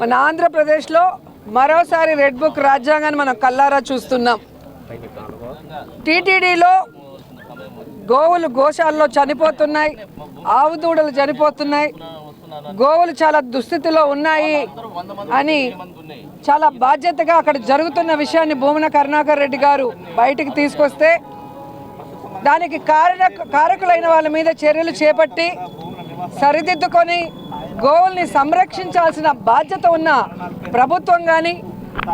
మన ఆంధ్రప్రదేశ్లో మరోసారి రెడ్ బుక్ రాజ్యాంగాన్ని మనం కల్లారా చూస్తున్నాం. టీటీడీలో గోవులు గోశాలలో చనిపోతున్నాయి ఆవు దూడలు చనిపోతున్నాయి గోవులు చాలా దుస్థితిలో ఉన్నాయి అని చాలా బాధ్యతగా అక్కడ జరుగుతున్న విషయాన్ని భూమన కరుణాకర్ రెడ్డి గారు బయటికి తీసుకొస్తే దానికి కారణ కారకులైన వాళ్ళ మీద చర్యలు చేపట్టి సరిదిద్దుకొని గోవుల్ని సంరక్షించాల్సిన బాధ్యత ఉన్న ప్రభుత్వం కానీ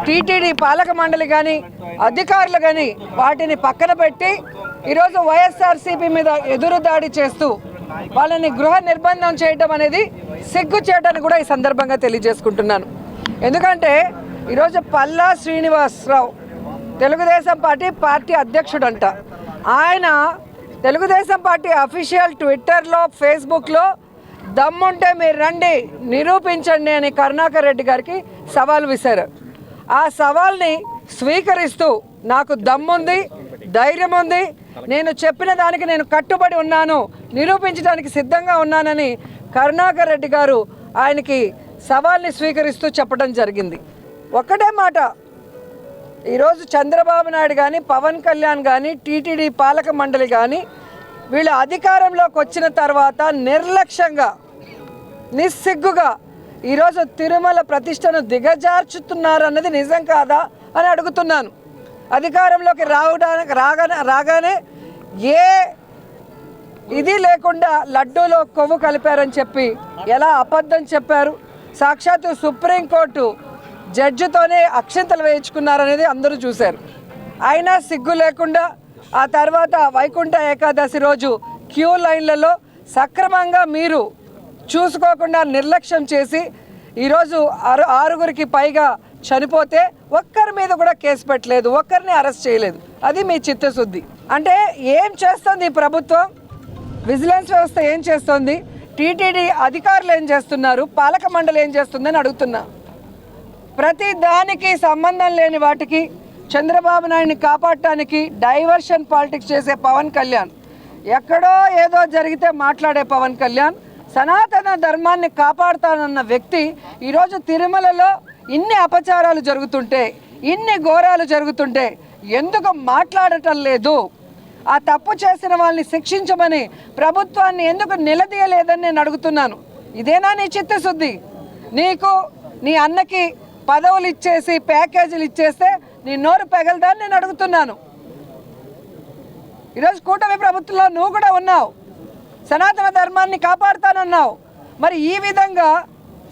టీటీడీ పాలక మండలి కానీ అధికారులు కానీ వాటిని పక్కన పెట్టి ఈరోజు వైఎస్ఆర్సీపీ మీద ఎదురు దాడి చేస్తూ వాళ్ళని గృహ నిర్బంధం చేయడం అనేది సిగ్గు చేయడానికి కూడా ఈ సందర్భంగా తెలియజేసుకుంటున్నాను. ఎందుకంటే ఈరోజు పల్లా శ్రీనివాసరావు తెలుగుదేశం పార్టీ పార్టీ అధ్యక్షుడంట. ఆయన తెలుగుదేశం పార్టీ అఫీషియల్ ట్విట్టర్లో ఫేస్బుక్లో దమ్ముంటే మీరు రండి నిరూపించండి అని కరుణాకర్ రెడ్డి గారికి సవాల్ విసారు ఆ సవాల్ని స్వీకరిస్తూ నాకు దమ్ముంది ధైర్యం ఉంది నేను చెప్పిన దానికి నేను కట్టుబడి ఉన్నాను నిరూపించడానికి సిద్ధంగా ఉన్నానని కరుణాకర్ రెడ్డి గారు ఆయనకి సవాల్ని స్వీకరిస్తూ చెప్పడం జరిగింది. ఒకటే మాట ఈరోజు చంద్రబాబు నాయుడు కానీ పవన్ కళ్యాణ్ కానీ టీటీడీ పాలక మండలి కానీ వీళ్ళు అధికారంలోకి వచ్చిన తర్వాత నిర్లక్ష్యంగా నిస్సిగ్గుగా ఈరోజు తిరుమల ప్రతిష్టను దిగజార్చుతున్నారన్నది నిజం కాదా అని అడుగుతున్నాను. అధికారంలోకి రావడానికి రాగానే రాగానే ఏ ఇది లేకుండా లడ్డూలో కొవ్వు కలిపారని చెప్పి ఎలా అబద్ధం చెప్పారు? సాక్షాత్తు సుప్రీంకోర్టు జడ్జితోనే అక్షంతలు వేయించుకున్నారనేది అందరూ చూశారు. అయినా సిగ్గు లేకుండా ఆ తర్వాత వైకుంఠ ఏకాదశి రోజు క్యూ లైన్లలో సక్రమంగా మీరు చూసుకోకుండా నిర్లక్ష్యం చేసి ఈరోజు ఆరు ఆరుగురికి పైగా చనిపోతే ఒక్కరి మీద కూడా కేసు పెట్టలేదు ఒక్కరిని అరెస్ట్ చేయలేదు. అది మీ చిత్తశుద్ధి. అంటే ఏం చేస్తుంది ఈ ప్రభుత్వం? విజిలెన్స్ వ్యవస్థ ఏం చేస్తోంది? టీటీడీ అధికారులు ఏం చేస్తున్నారు? పాలక మండలి ఏం చేస్తుందని అడుగుతున్నా. ప్రతి దానికి సంబంధం లేని వాటికి చంద్రబాబు నాయుడిని కాపాడటానికి డైవర్షన్ పాలిటిక్స్ చేసే పవన్ కళ్యాణ్. ఎక్కడో ఏదో జరిగితే మాట్లాడే పవన్ కళ్యాణ్. సనాతన ధర్మాన్ని కాపాడుతానన్న వ్యక్తి ఈరోజు తిరుమలలో ఇన్ని అపచారాలు జరుగుతుంటే ఇన్ని ఘోరాలు జరుగుతుంటే ఎందుకు మాట్లాడటం లేదు? ఆ తప్పు చేసిన వాళ్ళని శిక్షించమని ప్రభుత్వాన్ని ఎందుకు నిలదీయలేదని నేను అడుగుతున్నాను. ఇదేనా నీ చిత్తశుద్ధి? నీకు నీ అన్నకి పదవులు ఇచ్చేసి ప్యాకేజీలు ఇచ్చేస్తే నీ నోరు పగలదని నేను అడుగుతున్నాను. ఈరోజు కూటమి ప్రభుత్వంలో నువ్వు కూడా ఉన్నావు. సనాతన ధర్మాన్ని కాపాడుతానన్నావు. మరి ఈ విధంగా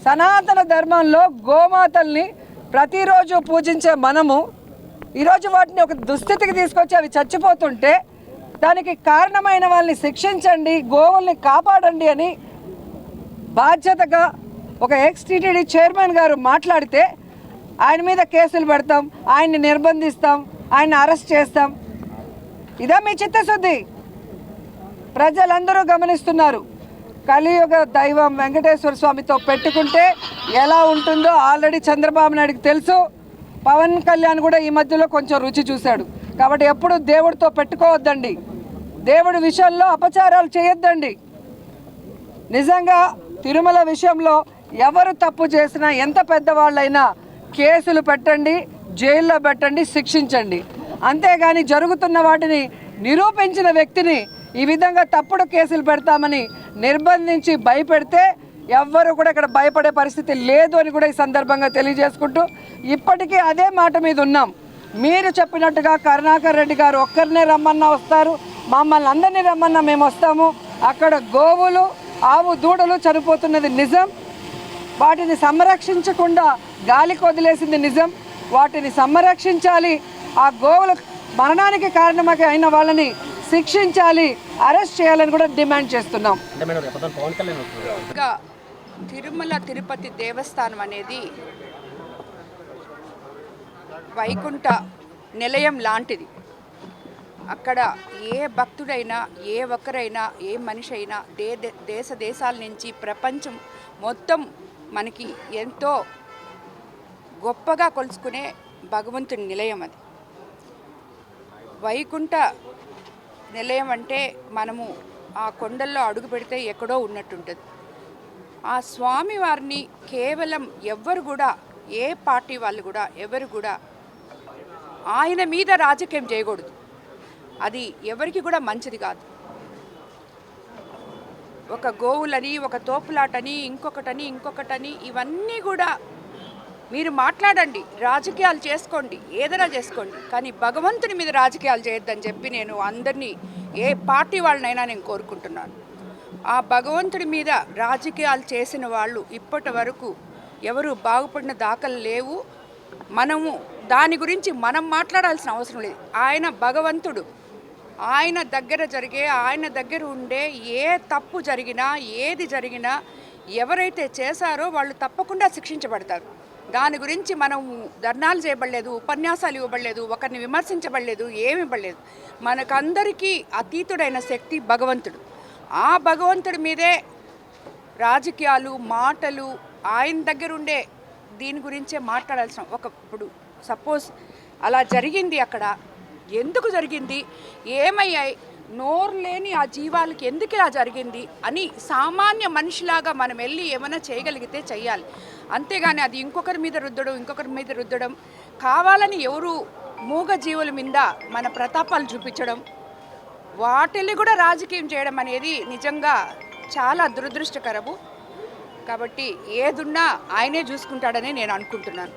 సనాతన ధర్మంలో గోమాతల్ని ప్రతిరోజు పూజించే మనము ఈరోజు వాటిని ఒక దుస్థితికి తీసుకొచ్చి అవి చచ్చిపోతుంటే దానికి కారణమైన వాళ్ళని శిక్షించండి గోవుల్ని కాపాడండి అని బాధ్యతగా ఒక ఎక్స్ టీటీడీ చైర్మన్ గారు మాట్లాడితే ఆయన మీద కేసులు పెడతాం ఆయన్ని నిర్బంధిస్తాం ఆయన్ని అరెస్ట్ చేస్తాం. ఇదా మీ చిత్తశుద్ధి. ప్రజలందరూ గమనిస్తున్నారు. కలియుగ దైవం వెంకటేశ్వర స్వామితో పెట్టుకుంటే ఎలా ఉంటుందో ఆల్రెడీ చంద్రబాబు నాయుడికి తెలుసు. పవన్ కళ్యాణ్ కూడా ఈ మధ్యలో కొంచెం రుచి చూశాడు. కాబట్టి ఎప్పుడు దేవుడితో పెట్టుకోవద్దండి. దేవుడి విషయంలో అపచారాలు చేయొద్దండి. నిజంగా తిరుమల విషయంలో ఎవరు తప్పు చేసినా ఎంత పెద్దవాళ్ళైనా కేసులు పెట్టండి జైల్లో పెట్టండి శిక్షించండి. అంతేగాని జరుగుతున్న వాటిని నిరూపించిన వ్యక్తిని ఈ విధంగా తప్పుడు కేసులు పెడతామని నిర్బంధించి భయపెడితే ఎవ్వరు కూడా ఇక్కడ భయపడే పరిస్థితి లేదు అని కూడా ఈ సందర్భంగా తెలియజేసుకుంటూ ఇప్పటికీ అదే మాట మీద ఉన్నాం. మీరు చెప్పినట్టుగా కరుణాకర్ రెడ్డి గారు ఒక్కరినే రమ్మన్నా వస్తారు మమ్మల్ని అందరినీ రమ్మన్నా మేము వస్తాము. అక్కడ గోవులు ఆవు దూడలు చనిపోతున్నది నిజం. వాటిని సంరక్షించకుండా గాలికి వదిలేసింది నిజం. వాటిని సంరక్షించాలి. ఆ గోవుల మరణానికి కారణమై అయిన వాళ్ళని శిక్షించాలి. అరెస్ట్ చేయాలని కూడా డిమాండ్ చేస్తున్నాం. తిరుమల తిరుపతి దేవస్థానం అనేది వైకుంఠ నిలయం లాంటిది. అక్కడ ఏ భక్తుడైనా ఏ ఒక్కరైనా ఏ మనిషి అయినా దే దే- దేశ దేశాల నుంచి ప్రపంచం మొత్తం మనకి ఎంతో గొప్పగా కొలుసుకునే భగవంతుని నిలయం అది. వైకుంఠ నిలయం అంటే మనము ఆ కొండల్లో అడుగు పెడితే ఎక్కడో ఉన్నట్టుంటుంది. ఆ స్వామి వారిని కేవలం ఎవ్వరు కూడా ఏ పార్టీ వాళ్ళు కూడా ఎవరు కూడా ఆయన మీద రాజకీయం చేయకూడదు. అది ఎవరికి కూడా మంచిది కాదు. ఒక గోవులని ఒక తోపులాటని ఇంకొకటని ఇంకొకటని ఇవన్నీ కూడా మీరు మాట్లాడండి రాజకీయాలు చేసుకోండి ఏదైనా చేసుకోండి. కానీ భగవంతుని మీద రాజకీయాలు చేయొద్దని చెప్పి నేను అందరినీ ఏ పార్టీ వాళ్ళనైనా నేను కోరుకుంటున్నాను. ఆ భగవంతుడి మీద రాజకీయాలు చేసిన వాళ్ళు ఇప్పటి వరకు ఎవరు బాగుపడిన దాఖలు లేవు. మనము దాని గురించి మనం మాట్లాడాల్సిన అవసరం లేదు. ఆయన భగవంతుడు. ఆయన దగ్గర జరిగే ఆయన దగ్గర ఉండే ఏ తప్పు జరిగినా ఏది జరిగినా ఎవరైతే చేశారో వాళ్ళు తప్పకుండా శిక్షించబడతారు. దాని గురించి మనం ధర్నాలు చేయబడలేదు ఉపన్యాసాలు ఇవ్వబడలేదు ఒకరిని విమర్శించబడలేదు ఏమి ఇవ్వలేదు మనకందరికీ అతీతుడైన శక్తి భగవంతుడు. ఆ భగవంతుడి మీదే రాజకీయాలు మాటలు ఆయన దగ్గర ఉండే దీని గురించే మాట్లాడాల్సిన ఒక ఇప్పుడు సపోజ్ అలా జరిగింది అక్కడ. ఎందుకు జరిగింది? ఏమయ్యాయి? నోరు లేని ఆ జీవాలకి ఎందుకు ఇలా జరిగింది? అని సామాన్య మనిషిలాగా మనం వెళ్ళి ఏమైనా చేయగలిగితే చేయాలి అంతేగాని అది ఇంకొకరి మీద రుద్దడం ఇంకొకరి మీద రుద్దడం. కావాలని ఎవరు మూగ జీవుల మీద మన ప్రతాపాలు చూపించడం వాటిని కూడా రాజకీయం చేయడం అనేది నిజంగా చాలా దురదృష్టకరము. కాబట్టి ఏదున్నా ఆయనే చూసుకుంటాడని నేను అనుకుంటున్నాను.